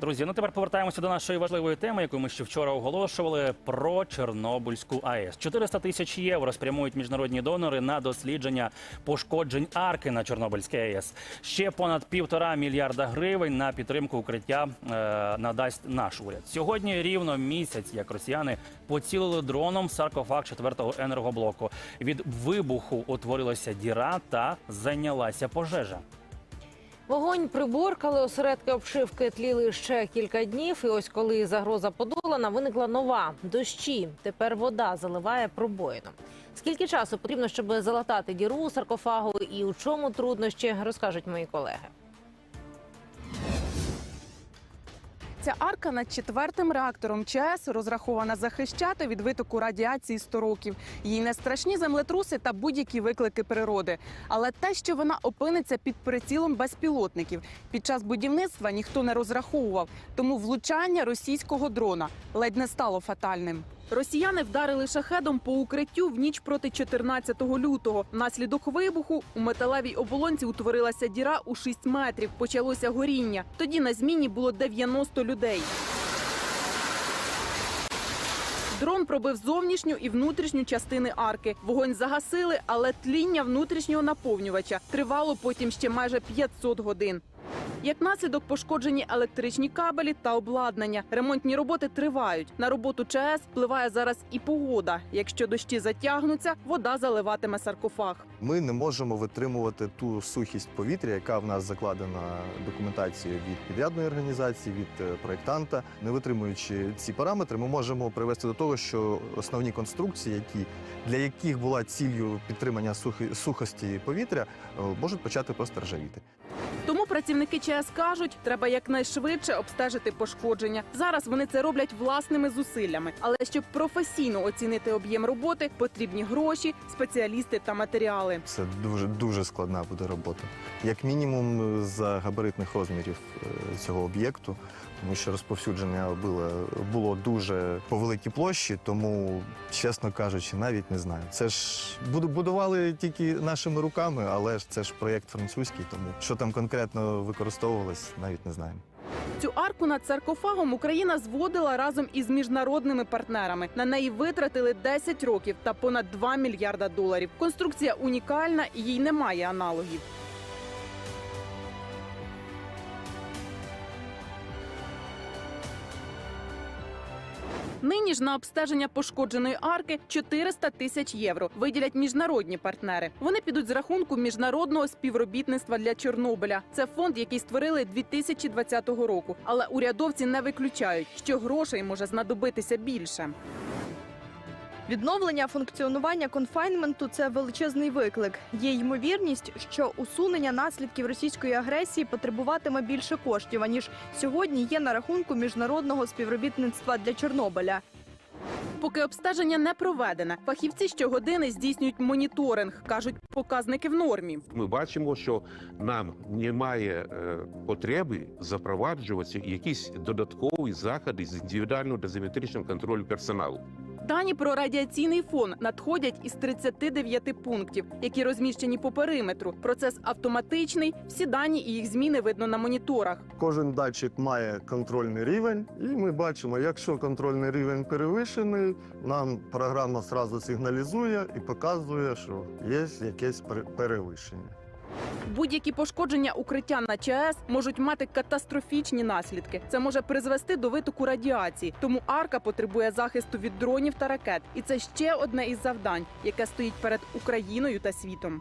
Друзі, ну тепер повертаємося до нашої важливої теми, яку ми ще вчора оголошували про Чорнобильську АЕС. 400 тисяч євро спрямують міжнародні донори на дослідження пошкоджень арки на Чорнобильській АЕС. Ще понад півтора мільярда гривень на підтримку укриття е, надасть наш уряд. Сьогодні рівно місяць, як росіяни поцілили дроном саркофаг четвертого енергоблоку. Від вибуху утворилася діра та зайнялася пожежа. Вогонь приборкали, осередки обшивки тліли ще кілька днів. І ось коли загроза подолана, виникла нова дощі. Тепер вода заливає пробоїну. Скільки часу потрібно, щоб залатати діру у саркофагу і у чому труднощі, розкажуть мої колеги. Ця арка над четвертим реактором ЧАЕС розрахована захищати від витоку радіації 100 років. Їй не страшні землетруси та будь-які виклики природи. Але те, що вона опиниться під прицілом безпілотників, під час будівництва ніхто не розраховував. Тому влучання російського дрона ледь не стало фатальним. Росіяни вдарили шахедом по укриттю в ніч проти 14 лютого. Внаслідок вибуху у металевій оболонці утворилася діра у 6 метрів. Почалося горіння. Тоді на зміні було 90 людей. Дрон пробив зовнішню і внутрішню частини арки. Вогонь загасили, але тління внутрішнього наповнювача тривало потім ще майже 500 годин. Як наслідок пошкоджені електричні кабелі та обладнання. Ремонтні роботи тривають. На роботу ЧАЕС впливає зараз і погода. Якщо дощі затягнуться, вода заливатиме саркофаг. Ми не можемо витримувати ту сухість повітря, яка в нас закладена документацією від підрядної організації, від е, проєктанта. Не витримуючи ці параметри, ми можемо привести до того, що основні конструкції, які для яких була ціллю підтримання сухості повітря, е, можуть почати просто ржавіти. Тому працівники ЧАЕС кажуть, треба якнайшвидше обстежити пошкодження. Зараз вони це роблять власними зусиллями. Але щоб професійно оцінити об'єм роботи, потрібні гроші, спеціалісти та матеріали. Це дуже дуже складна буде робота. Як мінімум, за габаритних розмірів е, цього об'єкту, тому що розповсюдження було, було дуже по великій площі, тому, чесно кажучи, навіть не знаю. Це ж буду- будували тільки нашими руками, але ж це ж проєкт французький, тому що там конкретно використовувалось, навіть не знаємо. Цю арку над саркофагом Україна зводила разом із міжнародними партнерами. На неї витратили 10 років та понад 2 мільярда доларів. Конструкція унікальна їй немає аналогів. Нині ж на обстеження пошкодженої арки 400 тисяч євро виділять міжнародні партнери. Вони підуть з рахунку міжнародного співробітництва для Чорнобиля. Це фонд, який створили 2020 року. Але урядовці не виключають, що грошей може знадобитися більше. Відновлення функціонування конфайнменту це величезний виклик. Є ймовірність, що усунення наслідків російської агресії потребуватиме більше коштів аніж сьогодні є на рахунку міжнародного співробітництва для Чорнобиля. Поки обстеження не проведене, фахівці щогодини здійснюють моніторинг. кажуть, показники в нормі. Ми бачимо, що нам немає е, потреби запроваджувати якісь додаткові заходи з індивідуального дозиметричного контролю персоналу. Дані про радіаційний фон надходять із 39 пунктів, які розміщені по периметру. Процес автоматичний. Всі дані і їх зміни видно на моніторах. Кожен датчик має контрольний рівень, і ми бачимо, якщо контрольний рівень перевищений, нам програма одразу сигналізує і показує, що є якесь пере- перевищення. Будь-які пошкодження укриття на ЧАЕС можуть мати катастрофічні наслідки. Це може призвести до витоку радіації. Тому арка потребує захисту від дронів та ракет. І це ще одне із завдань, яке стоїть перед Україною та світом.